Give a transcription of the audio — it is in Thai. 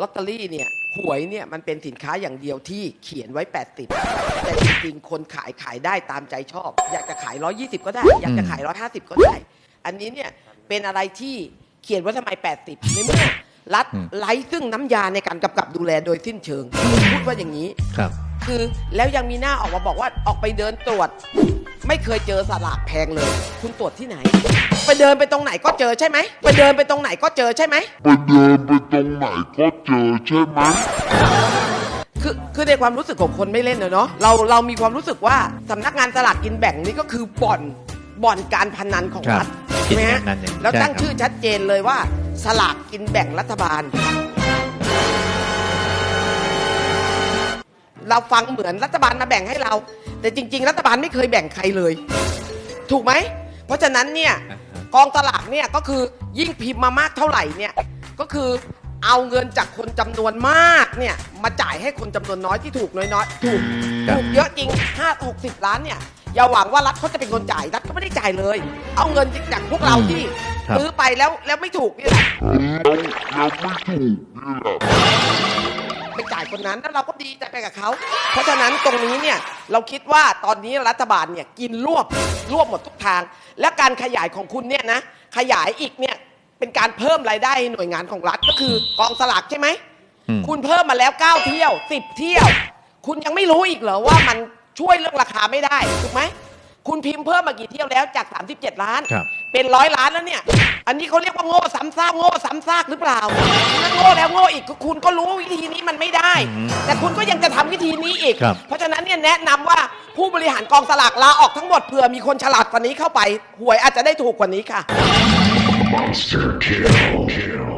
ลอตเตอรี่เนี่ยหวยเนี่ยมันเป็นสินค้าอย่างเดียวที่เขียนไว้ 80 แต่จริงๆคนขายขายได้ตามใจชอบ อยากจะขาย 120 ก็ได้ อยากจะขาย 150 ก็ได้ อันนี้เนี่ยเป็นอะไรที่เขียนไว้ทำไม 80ในเมื่อรัฐอืมไร้ซึ่งน้ำยาในการกำกับดูแลโดยสิ้นเชิงพูดว่าอย่างนี้ครับ คือแล้วยังมีหน้าออกมาบอกว่าออกไปเดินตรวจ ไม่เคยเจอสลากแพงเลย คุณตรวจที่ไหน ไปเดินไปตรงไหนก็เจอใช่ไหมไปเดินไปตรงไหนก็เจอใช่ไหมไปเดินไปตรงไหนก็เจอใช่ไหมคือคือในความรู้สึกของคนไม่เล่นนะเนาะเราเรามีความรู้สึกว่าสำนักงานสลากกินแบ่งนี่ก็คือบ่อนบ่อนการพนันของครับรัฐใช่ไหมฮะกิจการนั้นเองแล้วใช่ตั้งครับชื่อชัดเจนเลยว่า สลากกินแบ่งรัฐบาล เราฟังเหมือนรัฐบาลมาแบ่งให้เรา แต่จริง ๆ รัฐบาลไม่เคยแบ่งใครเลย ถูกไหม เพราะฉะนั้นเนี่ยอ่าฮะกองสลากเนี่ยก็คือยิ่งพิมพ์มามากเท่าไหร่เนี่ยก็คือเอาเงินจากคนจำนวนมากเนี่ยมาจ่ายให้คนจำนวนน้อยที่ถูกน้อยๆถูกครับ ถูกเยอะจริง 5 6 0 ล้านเนี่ยอย่าหวังว่ารัฐเขาจะเป็นคนจ่ายรัฐก็ไม่ได้จ่ายเลย เอาเงินจากพวกเราที่ครับ ซื้อไปแล้วแล้วไม่ถูกนี่แหละแล้ว จ่ายคนนั้นแล้วเราก็ดีใจไปกับเขา เพราะฉะนั้นตรงนี้เนี่ยเราคิดว่าตอนนี้รัฐบาลเนี่ยกินรวบรวบหมดทุกทาง และการขยายของคุณเนี่ยนะขยายอีกเนี่ยเป็นการเพิ่มรายได้ให้หน่วยงานของรัฐก็คือกองสลากใช่ไหมอืมคุณเพิ่มมาแล้ว 9 เที่ยว 10 เที่ยว คุณยังไม่รู้อีกเหรอว่ามันช่วยเรื่องราคาไม่ได้ถูกไหม คุณพิมพ์เพิ่มมากี่เที่ยวแล้วจาก 37 ล้าน ครับ เป็นร้อยล้านแล้วเนี่ย อันนี้เขาเรียกว่าโง่ซ้ำซากโง่ซ้ำซากหรือเปล่าถ้าโง่แล้วโง่อีกก็คุณก็รู้วิธีนี้มันไม่ได้อืมแต่คุณก็ยังจะทำวิธีนี้อีก ครับ เพราะฉะนั้นเนี่ยแนะนำว่าผู้บริหารกองสลากลาออกทั้งหมดเผื่อมีคนฉลาดกว่านี้เข้าไปหวยอาจจะได้ถูกกว่านี้ค่ะ Monster kill. kill.